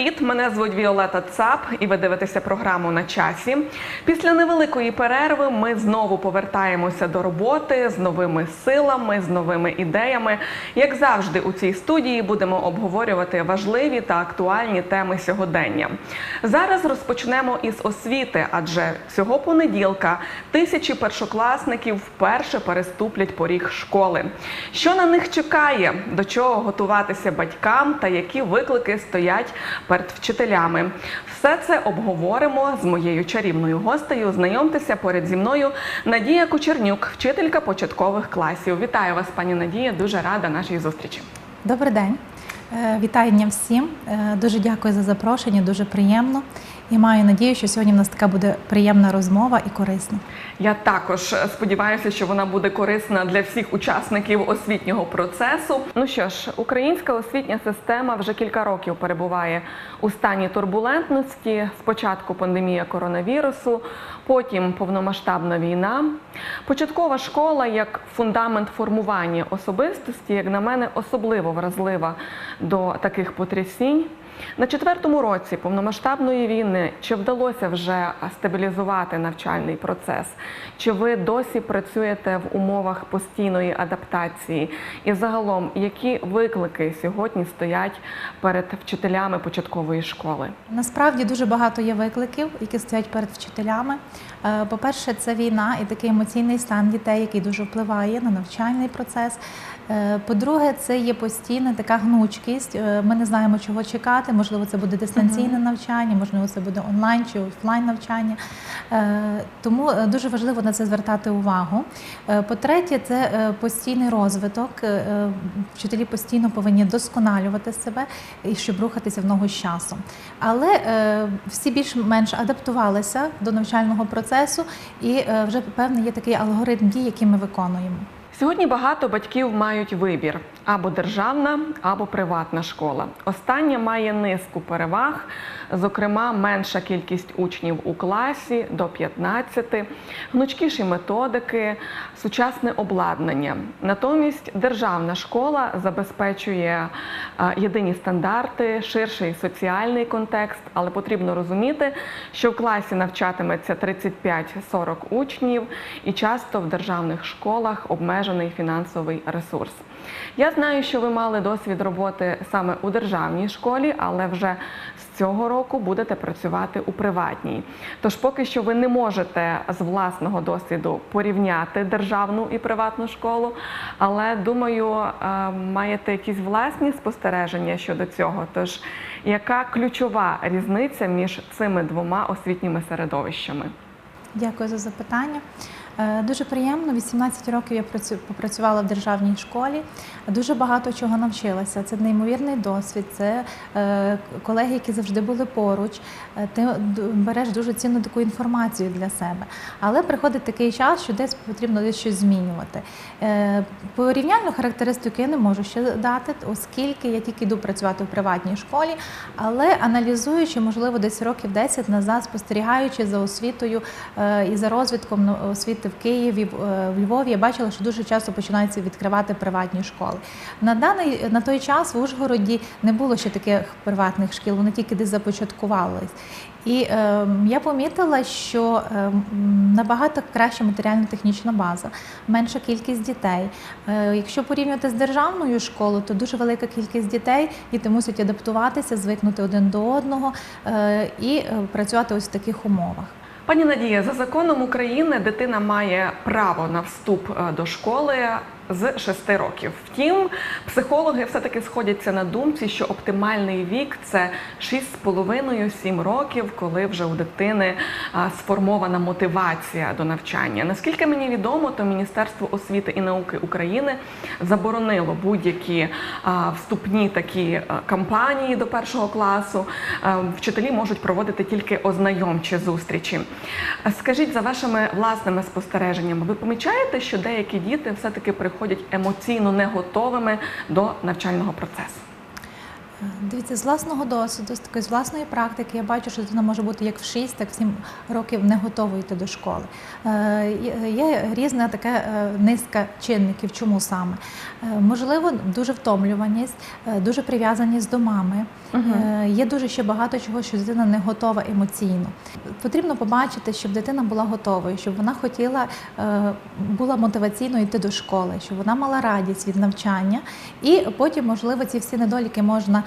привіт! Мене звуть Віолета Цап, і ви дивитеся програму на часі. Після невеликої перерви ми знову повертаємося до роботи з новими силами, з новими ідеями. Як завжди, у цій студії будемо обговорювати важливі та актуальні теми сьогодення. Зараз розпочнемо із освіти, адже цього понеділка тисячі першокласників вперше переступлять поріг школи. Що на них чекає, до чого готуватися батькам та які виклики стоять перед вчителями. Все це обговоримо з моєю чарівною гостею. Знайомтеся поряд зі мною Надія Кучернюк, вчителька початкових класів. Вітаю вас, пані Надія. Дуже рада нашій зустрічі. Добрий день, вітання всім. Е, Дуже дякую за запрошення, дуже приємно. І маю надію, що сьогодні в нас така буде приємна розмова і корисна. Я також сподіваюся, що вона буде корисна для всіх учасників освітнього процесу. Ну що ж, українська освітня система вже кілька років перебуває у стані турбулентності. Спочатку пандемія коронавірусу, потім повномасштабна війна. Початкова школа як фундамент формування особистості, як на мене, особливо вразлива до таких потрясінь. На четвертому році повномасштабної війни чи вдалося вже стабілізувати навчальний процес? Чи ви досі працюєте в умовах постійної адаптації? І загалом, які виклики сьогодні стоять перед вчителями початкової школи? Насправді дуже багато є викликів, які стоять перед вчителями. Е, По-перше, це війна і такий емоційний стан дітей, який дуже впливає на навчальний процес. Е, По-друге, це є постійна така гнучкість. Е, Ми не знаємо, чого чекати. Можливо, це буде дистанційне навчання, можливо, це буде онлайн чи офлайн навчання. Е, Тому е, дуже важливо на це звертати увагу. Е, По-третє, це постійний розвиток. Вчителі постійно повинні досконалювати себе і щоб рухатися в ногу з часом. Але всі більш-менш адаптувалися до навчального процесу, і вже певний є такий алгоритм дій, який ми виконуємо. Сьогодні багато батьків мають вибір або державна, або приватна школа. Остання має низку переваг, зокрема, менша кількість учнів у класі до 15, гнучкіші методики, сучасне обладнання. Натомість державна школа забезпечує е, єдині стандарти, ширший соціальний контекст, але потрібно розуміти, що в класі навчатиметься 35-40 учнів, і часто в державних школах обмежений фінансовий ресурс. Я знаю, що ви мали досвід роботи саме у державній школі, але вже з цього року будете працювати у приватній. Тож поки що ви не можете з власного досвіду порівняти державну і приватну школу, але думаю, е, маєте якісь власні спостереження щодо цього. Тож, яка ключова різниця між цими двома освітніми середовищами? Дякую за запитання. Е, Дуже приємно. 18 років я працю- попрацювала в державній школі. Дуже багато чого навчилася. Це неймовірний досвід. Це е, колеги, які завжди були поруч. Е, Ти береш дуже цінну таку інформацію для себе. Але приходить такий час, що десь потрібно десь щось змінювати. Е, Порівняльну характеристику я не можу ще дати, оскільки я тільки йду працювати в приватній школі, але аналізуючи, можливо, десь років 10 назад, спостерігаючи за освітою е, і за розвитком ну, освіти в Києві, в е, Львові, я бачила, що дуже часто починаються відкривати приватні школи. На даний на той час в Ужгороді не було ще таких приватних шкіл, вони тільки десь започаткувались. І е, я помітила, що е, набагато краща матеріально-технічна база, менша кількість дітей. Е, якщо порівнювати з державною школою, то дуже велика кількість дітей, діти мусять адаптуватися, звикнути один до одного е, і е, працювати ось в таких умовах. Пані Надія, за законом України дитина має право на вступ до школи з 6 років. Втім, психологи все-таки сходяться на думці, що оптимальний вік це 6,5-7 років, коли вже у дитини сформована мотивація до навчання. Наскільки мені відомо, то Міністерство освіти і науки України заборонило будь-які вступні такі кампанії до першого класу. Вчителі можуть проводити тільки ознайомчі зустрічі. Скажіть за вашими власними спостереженнями, ви помічаєте, що деякі діти все-таки приходять емоційно не готовими до навчального процесу? Дивіться, з власного досвіду, з такої з власної практики, я бачу, що дитина може бути як в 6, так в 7 років не готова йти до школи. Е, є- різна така е, низка чинників. Чому саме? Е, Можливо, дуже втомлюваність, дуже прив'язаність до мами. Е, Є дуже ще багато чого, що дитина не готова емоційно. Потрібно побачити, щоб дитина була готовою, щоб вона хотіла е, була мотиваційно йти до школи, щоб вона мала радість від навчання, і потім, можливо, ці всі недоліки можна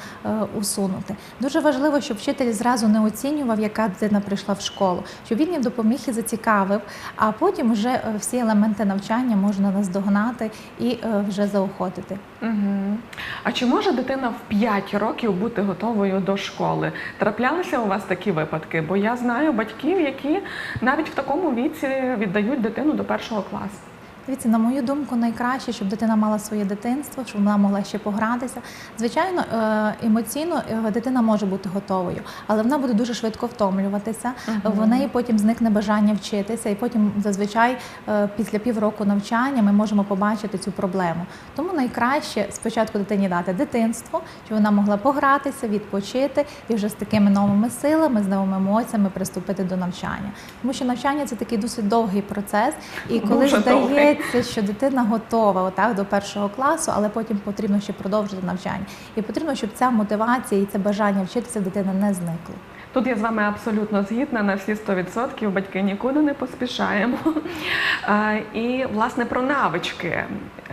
усунути. Дуже важливо, щоб вчитель зразу не оцінював, яка дитина прийшла в школу, щоб він їм допоміг і зацікавив, а потім вже е, всі елементи навчання можна наздогнати і е, вже заохотити. Угу. А чи може дитина в 5 років бути готовою до школи? Траплялися у вас такі випадки? Бо я знаю батьків, які навіть в такому віці віддають дитину до першого класу. Дивіться, на мою думку, найкраще, щоб дитина мала своє дитинство, щоб вона могла ще погратися. Звичайно, е, емоційно е, дитина може бути готовою, але вона буде дуже швидко втомлюватися. Мгм. В неї потім зникне бажання вчитися, і потім зазвичай е, після півроку навчання ми можемо побачити цю проблему. Тому найкраще спочатку дитині дати дитинство, щоб вона могла погратися, відпочити і вже з такими новими силами, з новими емоціями приступити до навчання. Тому що навчання це такий досить довгий процес, і коли довгий. Здається, що дитина готова отак до першого класу, але потім потрібно ще продовжити навчання. І потрібно, щоб ця мотивація і це бажання вчитися дитини не зникло. Тут я з вами абсолютно згідна на всі 100%. Батьки нікуди не поспішаємо. І власне про навички,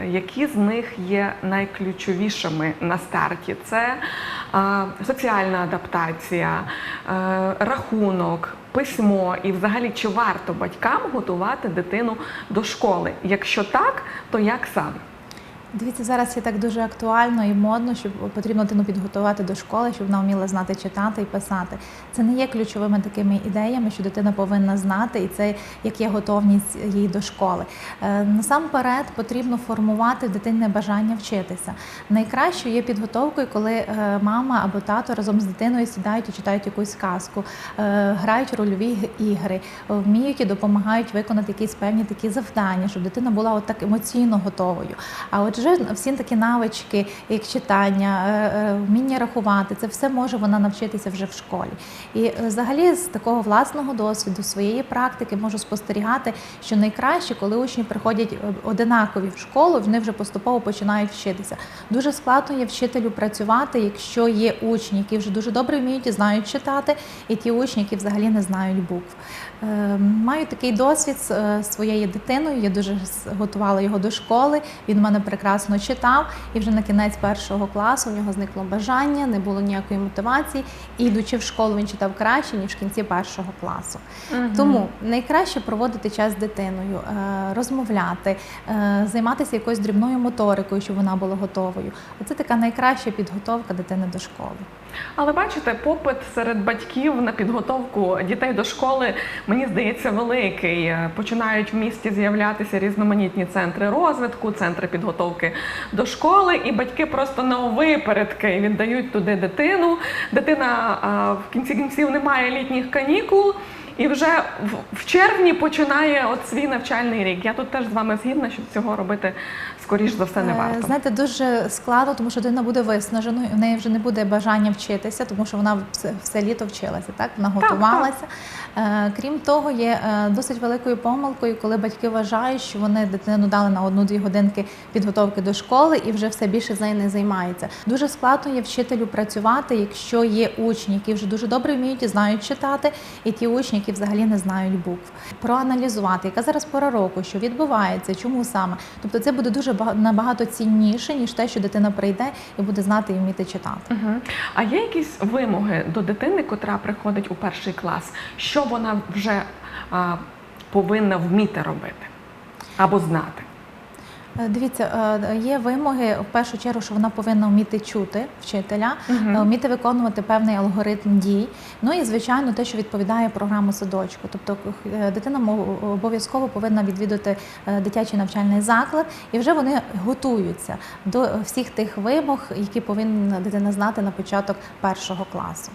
які з них є найключовішими на старті? Це соціальна адаптація, е, рахунок, письмо і взагалі чи варто батькам готувати дитину до школи? Якщо так, то як саме? Дивіться, зараз є так дуже актуально і модно, що потрібно дитину підготувати до школи, щоб вона вміла знати читати і писати. Це не є ключовими такими ідеями, що дитина повинна знати, і це як є готовність їй до школи. Е, Насамперед потрібно формувати в бажання вчитися. Найкращою є підготовкою, коли е, мама або тато разом з дитиною сідають і читають якусь казку, е, грають рольові ігри, вміють і допомагають виконати якісь певні такі завдання, щоб дитина була от так емоційно готовою. А отже, всі такі навички, як читання, е, е, вміння рахувати, це все може вона навчитися вже в школі. І е, взагалі з такого власного досвіду, своєї практики можу спостерігати, що найкраще, коли учні приходять одинакові в школу, вони вже поступово починають вчитися. Дуже складно є вчителю працювати, якщо є учні, які вже дуже добре вміють і знають читати, і ті учні, які взагалі не знають букв. Маю такий досвід з своєю дитиною. Я дуже готувала його до школи. Він в мене прекрасно читав, і вже на кінець першого класу в нього зникло бажання, не було ніякої мотивації. І йдучи в школу, він читав краще ніж в кінці першого класу. Тому найкраще проводити час з дитиною, е, розмовляти, е, займатися якоюсь дрібною моторикою, щоб вона була готовою. Оце така найкраща підготовка дитини до школи. Але бачите, попит серед батьків на підготовку дітей до школи, мені здається, великий. Починають в місті з'являтися різноманітні центри розвитку, центри підготовки до школи, і батьки просто на випередки віддають туди дитину. Дитина в кінці кінців не має літніх канікул. І вже в червні починає от свій навчальний рік. Я тут теж з вами згідна, що цього робити скоріш за все не Е, варто. Знаєте, дуже складно, тому що дитина буде виснаженою, в неї вже не буде бажання вчитися, тому що вона все, літо вчилася, так вона Так, готувалася. Е, Крім того, є е, досить великою помилкою, коли батьки вважають, що вони дитину дали на одну-дві годинки підготовки до школи і вже все більше з нею не займаються. Дуже складно є вчителю працювати, якщо є учні, які вже дуже добре вміють і знають читати, і ті учні, які взагалі не знають букв. Проаналізувати, яка зараз пора року, що відбувається, чому саме. Тобто це буде дуже набагато цінніше, ніж те, що дитина прийде і буде знати і вміти читати. Угу. А є якісь вимоги до дитини, котра приходить у перший клас, що вона вже а, повинна вміти робити або знати? Е, Дивіться, е, є вимоги в першу чергу, що вона повинна вміти чути вчителя, е, вміти виконувати певний алгоритм дій. Ну і звичайно, те, що відповідає програму садочку. Тобто дитина обов'язково повинна відвідати дитячий навчальний заклад, і вже вони готуються до всіх тих вимог, які повинна дитина знати на початок першого класу.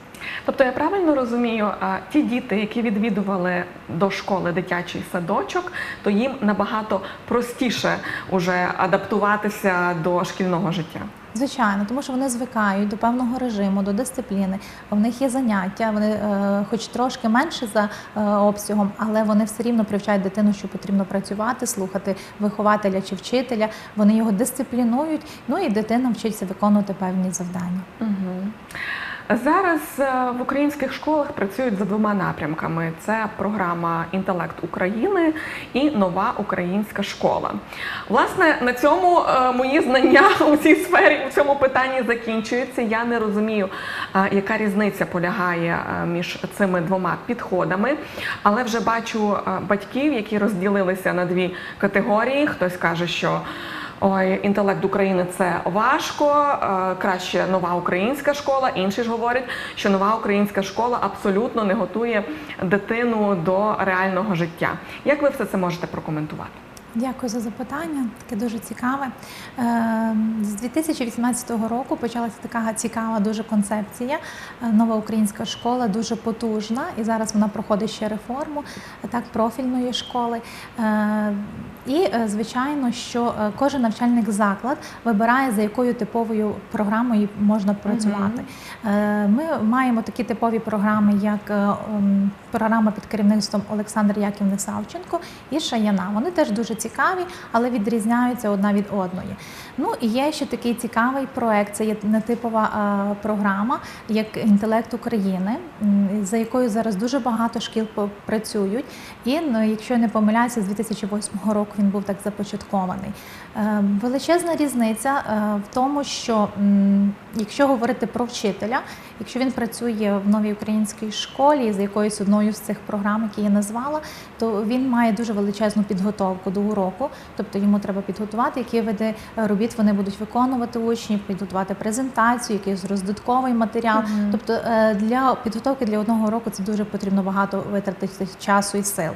Тобто я правильно розумію, а, ті діти, які відвідували до школи дитячий садочок, то їм набагато простіше уже вже адаптуватися до шкільного життя? Звичайно, тому що вони звикають до певного режиму, до дисципліни. В них є заняття, вони е, хоч трошки менше за е, обсягом, але вони все рівно привчають дитину, що потрібно працювати, слухати вихователя чи вчителя. Вони його дисциплінують. Ну і дитина вчиться виконувати певні завдання. Угу. Зараз е, в українських школах працюють за двома напрямками: це програма Інтелект України і нова українська школа. Власне, на цьому е, мої знання у цій сфері у цьому питанні закінчуються. Я не розумію, е, яка різниця полягає між цими двома підходами, але вже бачу батьків, які розділилися на дві категорії. Хтось каже, що Ой, інтелект України це важко, е, краще нова українська школа. Інші ж говорять, що нова українська школа абсолютно не готує дитину до реального життя. Як ви все це можете прокоментувати? Дякую за запитання. Таке дуже цікаве. Е, З 2018 року почалася така цікава дуже концепція. Е, Нова українська школа дуже потужна, і зараз вона проходить ще реформу так профільної школи. І е, звичайно, що е, кожен навчальний заклад вибирає за якою типовою програмою можна працювати. Е, Ми маємо такі типові програми, як програма під керівництвом Олександра Яківни Савченко і Шаяна. Вони теж дуже цікаві, але відрізняються одна від одної. Ну і є ще такий цікавий проект. Це є нетипова програма, як інтелект України, за якою зараз дуже багато шкіл працюють. І ну, якщо я не помиляюся, з 2008 року він був так започаткований. Е, Величезна різниця е, в тому, що якщо говорити про вчителя, якщо він працює в новій українській школі за якоюсь одною з цих програм, які я назвала, то він має дуже величезну підготовку до уроку, тобто йому треба підготувати, які види робіт вони будуть виконувати учні, підготувати презентацію, якийсь роздатковий матеріал. Мгм. Тобто е, для підготовки для одного року це дуже потрібно багато витратити часу і сил.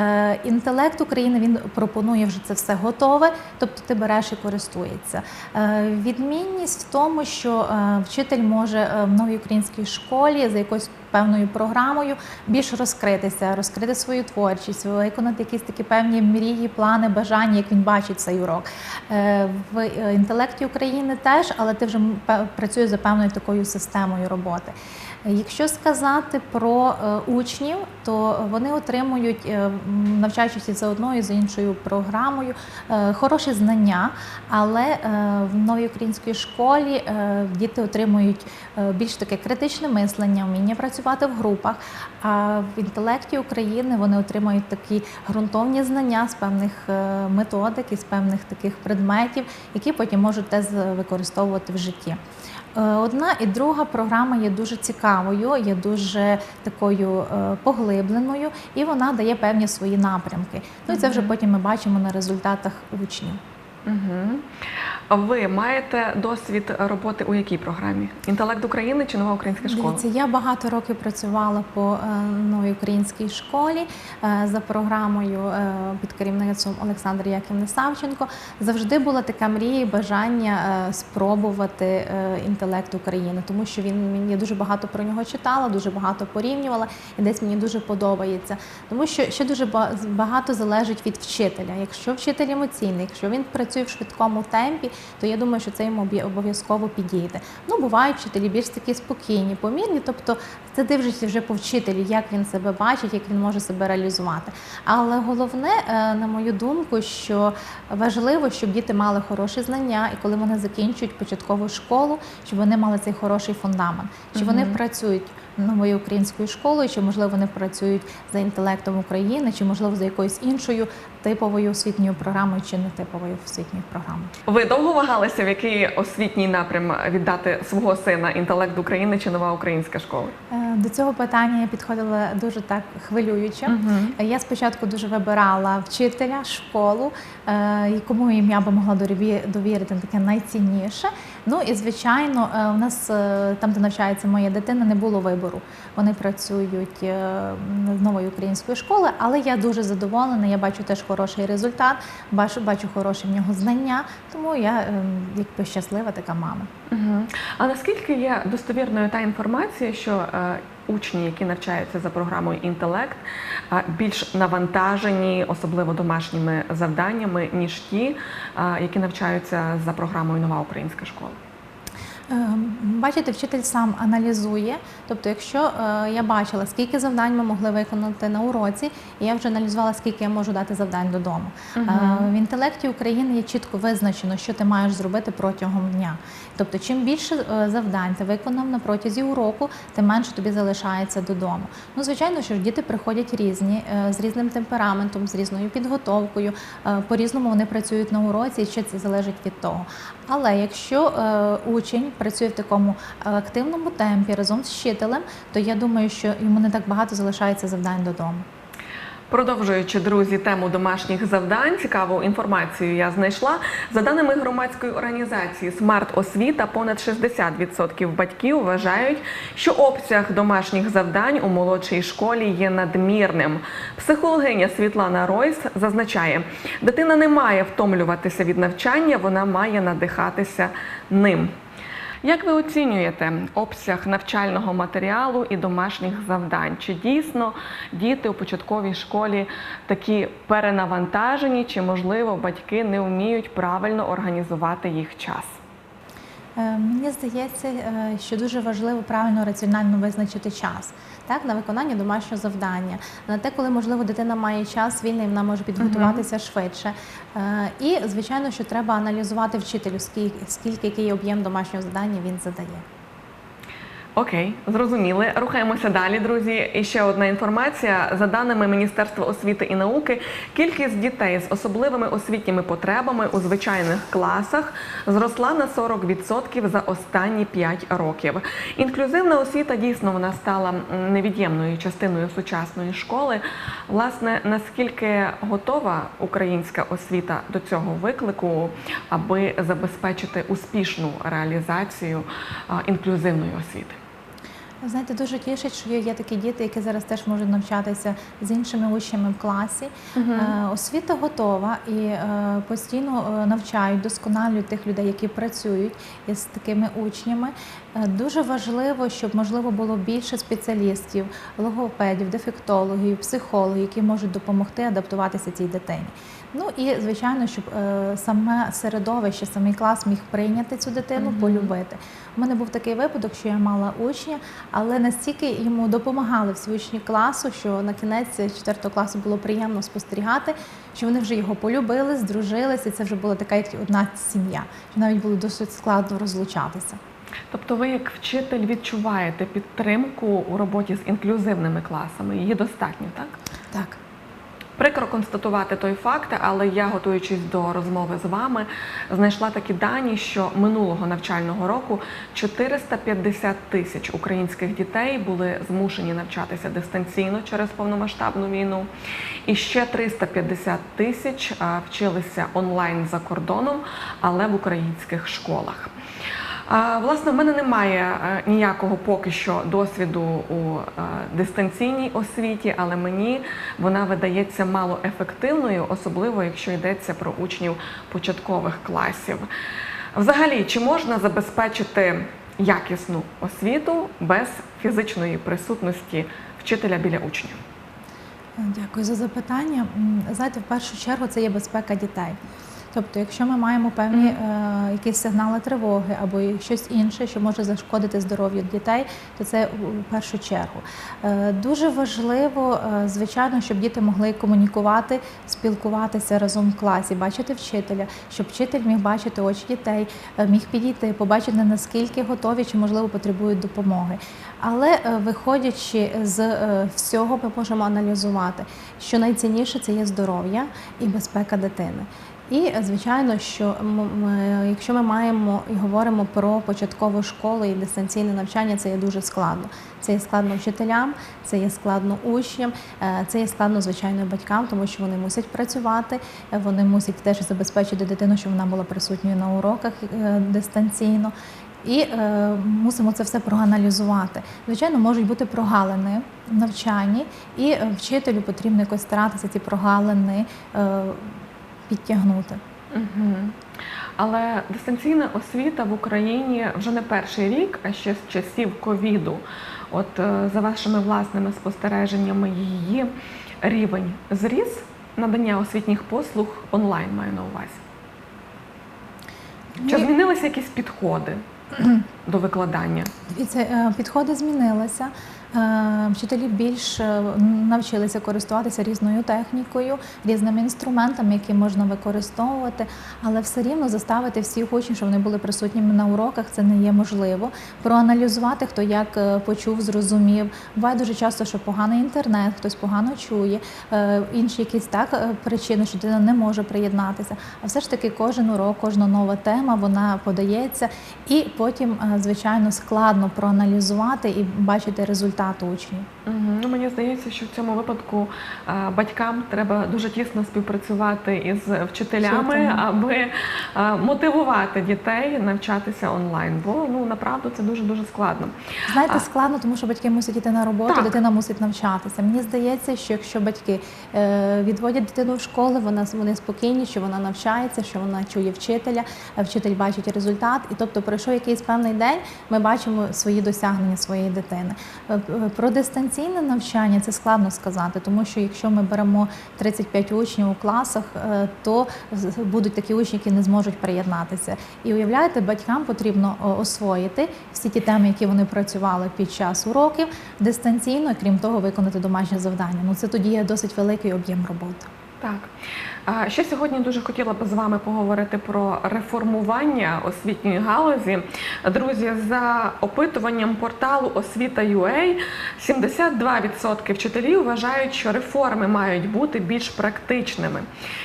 Е, Інтелект України він пропонує вже це все готове, тобто ти береш і користується. Е, Відмінність в тому, що е, вчитель може в новій українській школі за якоюсь певною програмою більш розкритися, розкрити свою творчість, виконати якісь такі певні мрії, плани, бажання, як він бачить цей урок. В інтелекті України теж, але ти вже працюєш за певною такою системою роботи. Якщо сказати про е, учнів, то вони отримують, е, навчаючись за одною і за іншою програмою, е, хороші знання, але в новій українській школі діти отримують більш таке критичне мислення, вміння працювати в групах. А в інтелекті України вони отримують такі ґрунтовні знання з певних методик і з певних таких предметів, які потім можуть теж використовувати в житті. Е, Одна і друга програма є дуже цікавою, є дуже такою е, поглибленою, і вона дає певні свої напрямки. Ну і це вже потім ми бачимо на результатах учнів. Угу. Ви маєте досвід роботи у якій програмі? Інтелект України чи нова українська школа? Дивіться, я багато років працювала по е, новій українській школі е, за програмою е, під керівництвом Олександра Яківни Савченко. Завжди була така мрія і бажання спробувати інтелект України, тому що він мені дуже багато про нього читала, дуже багато порівнювала, і десь мені дуже подобається. Тому що ще дуже ба- багато залежить від вчителя. Якщо вчитель емоційний, якщо він працює в швидкому темпі, то я думаю, що це йому обов'язково підійде. Ну, бувають вчителі більш такі спокійні, помірні, тобто це дивишся вже по вчителю, як він себе бачить, як він може себе реалізувати. Але головне, е, на мою думку, що важливо, щоб діти мали хороші знання, і коли вони закінчують початкову школу, щоб вони мали цей хороший фундамент, чи вони працюють новою українською школою, чи можливо вони працюють за інтелектом України, чи можливо за якоюсь іншою типовою освітньою програмою, чи нетиповою освітньою програмою. Ви довго вагалися, в який освітній напрям віддати свого сина інтелект України чи нова українська школа? Е, До цього питання я підходила дуже так хвилююче. Я спочатку дуже вибирала вчителя, школу, е, і кому ім'я би могла дові- довірити таке найцінніше. Ну і звичайно, е, у нас е, там, де навчається моя дитина, не було вибору. Вони працюють е, з нової української школи, але я дуже задоволена. Я бачу теж хороший результат, бачу, бачу хороші в нього знання. Тому я якби щаслива така мама. Угу. А наскільки є достовірною та інформація, що учні, які навчаються за програмою інтелект, більш навантажені, особливо домашніми завданнями, ніж ті, які навчаються за програмою Нова українська школа? Ем, Бачите, вчитель сам аналізує. Тобто, якщо е, я бачила, скільки завдань ми могли виконати на уроці, і я вже аналізувала, скільки я можу дати завдань додому. Е, В інтелекті України є чітко визначено, що ти маєш зробити протягом дня. Тобто, чим більше е, завдань ти виконав на протязі уроку, тим менше тобі залишається додому. Ну, звичайно, що ж діти приходять різні, е, з різним темпераментом, з різною підготовкою. е, По-різному вони працюють на уроці, і ще це залежить від того. Але якщо учень працює в такому активному темпі разом з вчителем, то я думаю, що йому не так багато залишається завдань додому. Продовжуючи друзі тему домашніх завдань, цікаву інформацію я знайшла. За даними громадської організації Смарт Освіта, понад 60% батьків вважають, що обсяг домашніх завдань у молодшій школі є надмірним. Психологиня Світлана Ройс зазначає, дитина не має втомлюватися від навчання, вона має надихатися ним. Як ви оцінюєте обсяг навчального матеріалу і домашніх завдань? Чи дійсно діти у початковій школі такі перенавантажені, чи можливо батьки не вміють правильно організувати їх час? Е, Мені здається, е, що дуже важливо правильно раціонально визначити час так, на виконання домашнього завдання, на те, коли можливо дитина має час вільний, вона може підготуватися швидше. Е, І звичайно, що треба аналізувати вчителю, скільки, скільки який об'єм домашнього завдання він задає. Окей, зрозуміли. Рухаємося далі, друзі. І ще одна інформація. За даними Міністерства освіти і науки, кількість дітей з особливими освітніми потребами у звичайних класах зросла на 40% за останні 5 років. Інклюзивна освіта дійсно вона стала невід'ємною частиною сучасної школи. Власне, наскільки готова українська освіта до цього виклику, аби забезпечити успішну реалізацію інклюзивної освіти? Знаєте, дуже тішить, що є такі діти, які зараз теж можуть навчатися з іншими учнями в класі. Е, Освіта готова і е, постійно е, навчають, досконалюють тих людей, які працюють із такими учнями. Е, Дуже важливо, щоб можливо було більше спеціалістів, логопедів, дефектологів, психологів, які можуть допомогти адаптуватися цій дитині. Ну і звичайно, щоб е, саме середовище, самий клас міг прийняти цю дитину, полюбити. У мене був такий випадок, що я мала учня, але настільки йому допомагали всі учні класу, що на кінець 4 класу було приємно спостерігати, що вони вже його полюбили, здружилися, і це вже була така як одна сім'я. Що навіть було досить складно розлучатися. Тобто ви як вчитель відчуваєте підтримку у роботі з інклюзивними класами? Її достатньо, так? Так. Прикро констатувати той факт, але я, готуючись до розмови з вами, знайшла такі дані, що минулого навчального року 450 тисяч українських дітей були змушені навчатися дистанційно через повномасштабну війну, і ще 350 тисяч вчилися онлайн за кордоном, але в українських школах. Власне, в мене немає е, ніякого поки що досвіду у е, дистанційній освіті, але мені вона видається мало ефективною, особливо якщо йдеться про учнів початкових класів. Взагалі, чи можна забезпечити якісну освіту без фізичної присутності вчителя біля учнів? Дякую за запитання. Знаєте, в першу чергу це є безпека дітей. Тобто, якщо ми маємо певні е, якісь сигнали тривоги або щось інше, що може зашкодити здоров'ю дітей, то це в першу чергу. Е, дуже важливо, е, звичайно, щоб діти могли комунікувати, спілкуватися разом в класі, бачити вчителя, щоб вчитель міг бачити очі дітей, е, міг підійти, побачити наскільки готові чи можливо потребують допомоги. Але е, виходячи з е, всього, ми можемо аналізувати, що найцінніше це є здоров'я і безпека дитини. І е, звичайно, що м- м- якщо ми маємо і говоримо про початкову школу і дистанційне навчання, це є дуже складно. Це є складно вчителям, це є складно учням, е, це є складно звичайно батькам, тому що вони мусять працювати, е, вони мусять теж забезпечити дитину, щоб вона була присутньою на уроках е, дистанційно. І е, мусимо це все проаналізувати. Звичайно, можуть бути прогалини в навчанні, і е, вчителю потрібно якось старатися ці прогалини е, підтягнути. Угу. Але дистанційна освіта в Україні вже не перший рік, а ще з часів ковіду. От е, за вашими власними спостереженнями, її рівень зріс надання освітніх послуг онлайн маю на увазі. Чи змінилися якісь підходи до викладання? Дивіться, е, підходи змінилися. Е, Вчителі більш е, навчилися користуватися різною технікою, різними інструментами, які можна використовувати, але все рівно заставити всіх учнів, щоб вони були присутніми на уроках, це не є можливо. Проаналізувати, хто як е, почув, зрозумів. Буває дуже часто, що поганий інтернет, хтось погано чує, інші якісь так причини, що дитина не може приєднатися. А все ж таки, кожен урок, кожна нова тема вона подається, і потім, звичайно, складно проаналізувати і бачити результат учнів. Мгм. Ну, мені здається, що в цьому випадку батькам треба дуже тісно співпрацювати із вчителями, аби мотивувати дітей навчатися онлайн. Бо ну направду це дуже дуже складно. Знаєте, складно, тому що батьки мусять йти на роботу, Так. дитина мусить навчатися. Мені здається, що якщо батьки е, відводять дитину в школу, вона вони спокійні, що вона навчається, що вона чує вчителя, вчитель бачить результат. І тобто, пройшов якийсь певний день, ми бачимо свої досягнення своєї дитини. Е, е, Про дистанційне навчання це складно сказати, тому що якщо ми беремо 35 учнів у класах, е, то будуть такі учні, які не зможуть приєднатися. І уявляєте, батькам потрібно освоїти всі ті теми, які вони працювали під час уроків, дистанційно, крім того, виконати домашнє завдання. Ну це тоді є досить великий об'єм роботи. Так. Ще сьогодні дуже хотіла б з вами поговорити про реформування освітньої галузі. Друзі, за опитуванням порталу Освіта.ua 72% вчителів вважають, що реформи мають бути більш практичними.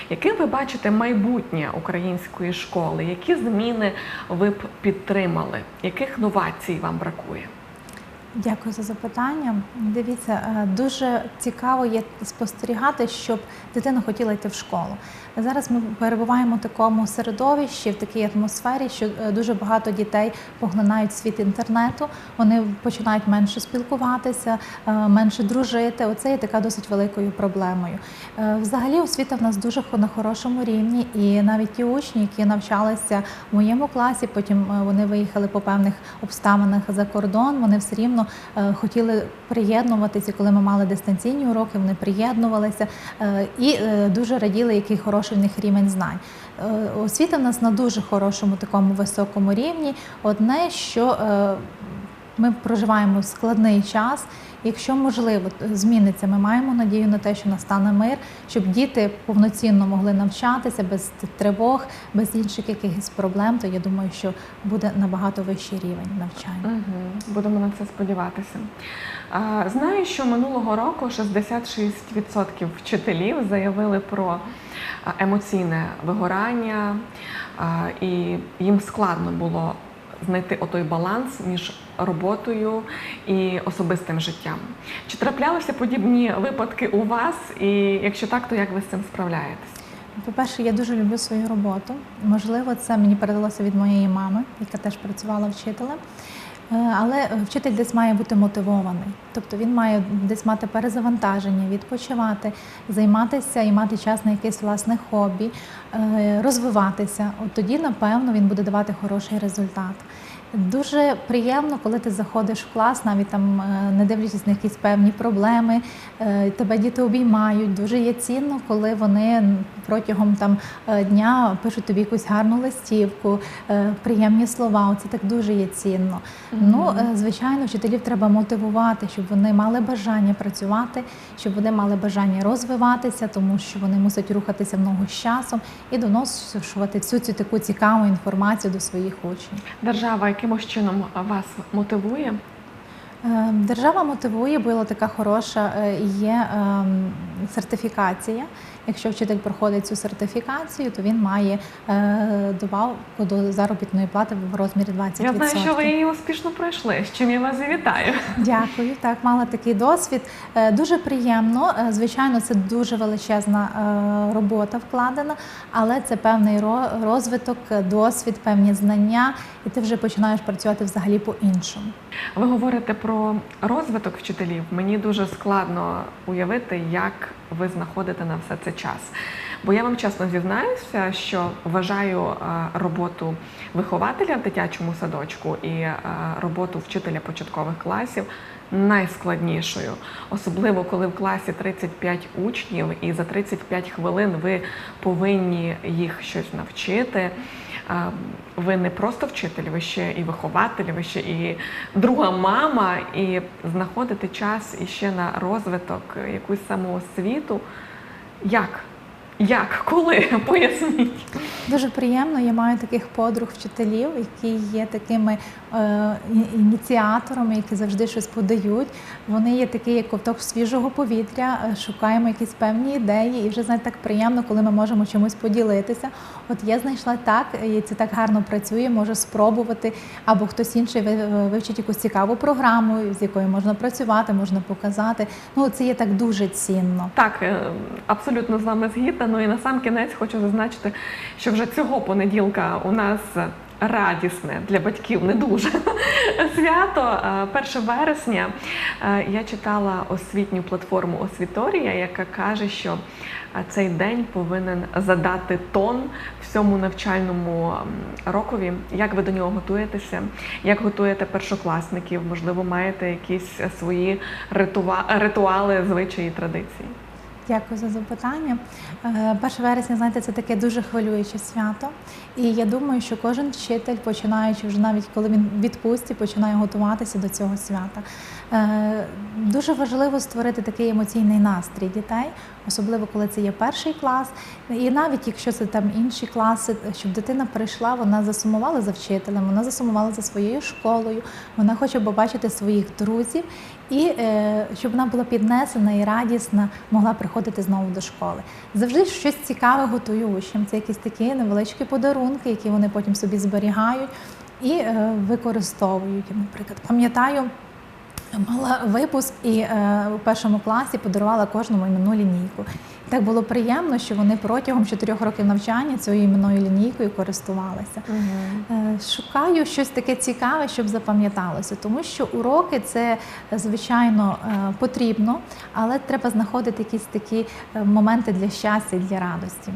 Яким ви бачите майбутнє української школи? Які зміни ви б підтримали? Яких новацій вам бракує? Дякую за запитання. Дивіться, е, дуже цікаво є спостерігати, щоб дитина хотіла йти в школу. Зараз ми перебуваємо в такому середовищі, в такій атмосфері, що е, дуже багато дітей поглинають світ інтернету. Вони починають менше спілкуватися, е, менше дружити. Оце є така досить великою проблемою. Е, Взагалі, освіта в нас дуже на хорошому рівні, і навіть ті учні, які навчалися в моєму класі, потім вони виїхали по певних обставинах за кордон. Вони все рівно хотіли приєднуватися. Коли ми мали дистанційні уроки, вони приєднувалися і дуже раділи, який хороший них рівень знань. Е, Освіта в нас на дуже хорошому такому високому рівні. Одне, що е, ми проживаємо складний час. Якщо можливо зміниться, ми маємо надію на те, що настане мир, щоб діти повноцінно могли навчатися без тривог, без інших якихось проблем. То я думаю, що буде набагато вищий рівень навчання. Угу. Будемо на це сподіватися. Знаю, що минулого року 66% вчителів заявили про емоційне вигорання, і їм складно було знайти отой баланс між роботою і особистим життям. Чи траплялися подібні випадки у вас? І якщо так, то як ви з цим справляєтесь? По-перше, я дуже люблю свою роботу. Можливо, це мені передалося від моєї мами, яка теж працювала вчителем. Е, Але вчитель десь має бути мотивований, тобто він має десь мати перезавантаження, відпочивати, займатися і мати час на якесь власне хобі, е, розвиватися. От тоді, напевно, він буде давати хороший результат. Дуже приємно, коли ти заходиш в клас, навіть там е, не дивлячись на якісь певні проблеми, е, тебе діти обіймають. Дуже є цінно, коли вони протягом там е, дня пишуть тобі якусь гарну листівку, приємні слова. Оце так дуже є цінно. Ну, е, звичайно, вчителів треба мотивувати, щоб вони мали бажання працювати, щоб вони мали бажання розвиватися, тому що вони мусять рухатися в ногу з часом і доносити всю цю таку цікаву інформацію до своїх учнів. Держава якимось чином вас мотивує? Е, Держава мотивує, була така хороша е, є ем, сертифікація. Якщо вчитель проходить цю сертифікацію, то він має е, добавку до заробітної плати в розмірі 20%. Я знаю, що ви її успішно пройшли, з чим я вас і вітаю. Дякую. Так, мала такий досвід. Е, Дуже приємно. Е, Звичайно, це дуже величезна робота вкладена, але це певний розвиток, досвід, певні знання, і ти вже починаєш працювати взагалі по-іншому. Ви говорите про розвиток вчителів. Мені дуже складно уявити, як ви знаходите на все це час. Бо я вам чесно зізнаюся, що вважаю е, роботу вихователя в дитячому садочку і е, роботу вчителя початкових класів найскладнішою, особливо коли в класі 35 учнів, і за 35 хвилин ви повинні їх щось навчити. Ви не просто вчитель, ви ще і вихователь, ви ще і друга мама, і знаходити час іще на розвиток, якусь самоосвіту. Як? Як? Коли? Поясніть. Дуже приємно. Я маю таких подруг вчителів, які є такими е, ініціаторами, які завжди щось подають. Вони є такі, як ковток свіжого повітря, е, шукаємо якісь певні ідеї, і вже знаєте, так приємно, коли ми можемо чимось поділитися. От я знайшла так, і це так гарно працює, можу спробувати, або хтось інший ви- вивчить якусь цікаву програму, з якою можна працювати, можна показати. Ну це є так дуже цінно. Так, е, абсолютно з вами згідна. Ну і на сам кінець хочу зазначити, що вже цього понеділка у нас радісне для батьків не дуже свято. Е, 1 вересня е, я читала освітню платформу Освіторія, яка каже, що е, цей день повинен задати тон всьому навчальному рокові. Як ви до нього готуєтеся? Як готуєте першокласників? Можливо, маєте якісь е, свої ритуали, звичаї, традиції? Дякую за запитання. Е, 1 вересня, знаєте, це таке дуже хвилююче свято. І я думаю, що кожен вчитель, починаючи вже навіть коли він відпустці, починає готуватися до цього свята. Е, Дуже важливо створити такий емоційний настрій дітей, особливо коли це є перший клас. І навіть якщо це там інші класи, щоб дитина прийшла, вона засумувала за вчителем, вона засумувала за своєю школою, вона хоче побачити своїх друзів і е, щоб вона була піднесена і радісна, могла приходити знову до школи. Завжди щось цікаве готую учням. Це якісь такі невеличкі подарунки, які вони потім собі зберігають і е, використовують. Наприклад, пам'ятаю. Мала випуск і е, у першому класі подарувала кожному іменну лінійку. І так було приємно, що вони протягом чотирьох років навчання цією іменною лінійкою користувалися. Е, Шукаю щось таке цікаве, щоб запам'яталося, тому що уроки це звичайно е, потрібно, але треба знаходити якісь такі е, моменти для щастя і для радості.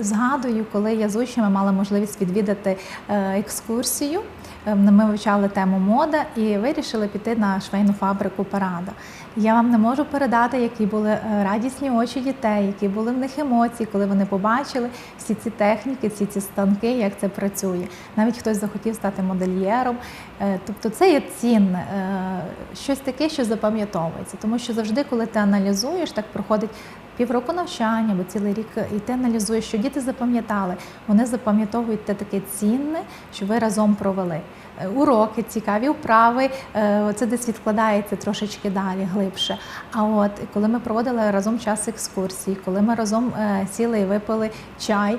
Згадую, коли я з учнями мала можливість відвідати екскурсію. Е, Ми вивчали тему мода і вирішили піти на швейну фабрику Парада. Я вам не можу передати, які були е, радісні очі дітей, які були в них емоції, коли вони побачили всі ці техніки, всі ці станки, як це працює. Навіть хтось захотів стати модельєром. Е, Тобто це є цінне, е, щось таке, що запам'ятовується. Тому що завжди, коли ти аналізуєш, так проходить півроку навчання або цілий рік, і ти аналізуєш, що діти запам'ятали. Вони запам'ятовують те таке цінне, що ви разом провели. Е, Уроки, цікаві вправи, е, це десь відкладається трошечки далі, глибше. А от коли ми проводили разом час екскурсій, коли ми разом е, сіли і випили чай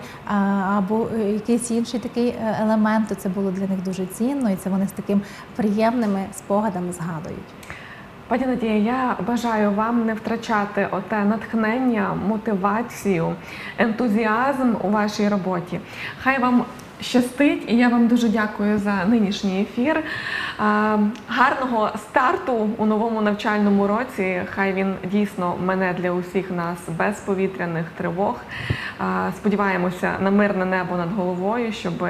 або е, якийсь інший такий е, елемент, то це було для них дуже цінно, і це вони з таким приємними спогадами згадують. Пані Надія, я бажаю вам не втрачати оте натхнення, мотивацію, ентузіазм у вашій роботі. Хай вам щастить, і я вам дуже дякую за нинішній ефір. Гарного старту у новому навчальному році. Хай він дійсно мене для усіх нас без повітряних тривог. Сподіваємося на мирне небо над головою, щоб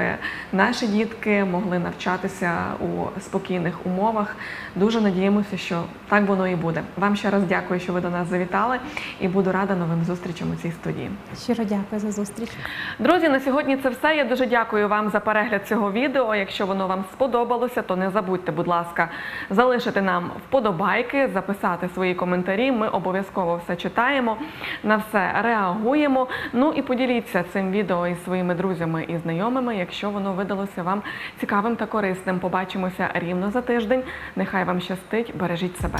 наші дітки могли навчатися у спокійних умовах. Дуже надіємося, що так воно і буде. Вам ще раз дякую, що ви до нас завітали, і буду рада новим зустрічам у цій студії. Щиро дякую за зустріч. Друзі, на сьогодні це все. Я дуже дякую вам за перегляд цього відео. Якщо воно вам сподобалося, то не забудьте, будь ласка, залишити нам вподобайки, записати свої коментарі. Ми обов'язково все читаємо, на все реагуємо. Ну і поділіться цим відео із своїми друзями і знайомими, якщо воно видалося вам цікавим та корисним. Побачимося рівно за тиждень. Нехай вам щастить, бережіть себе.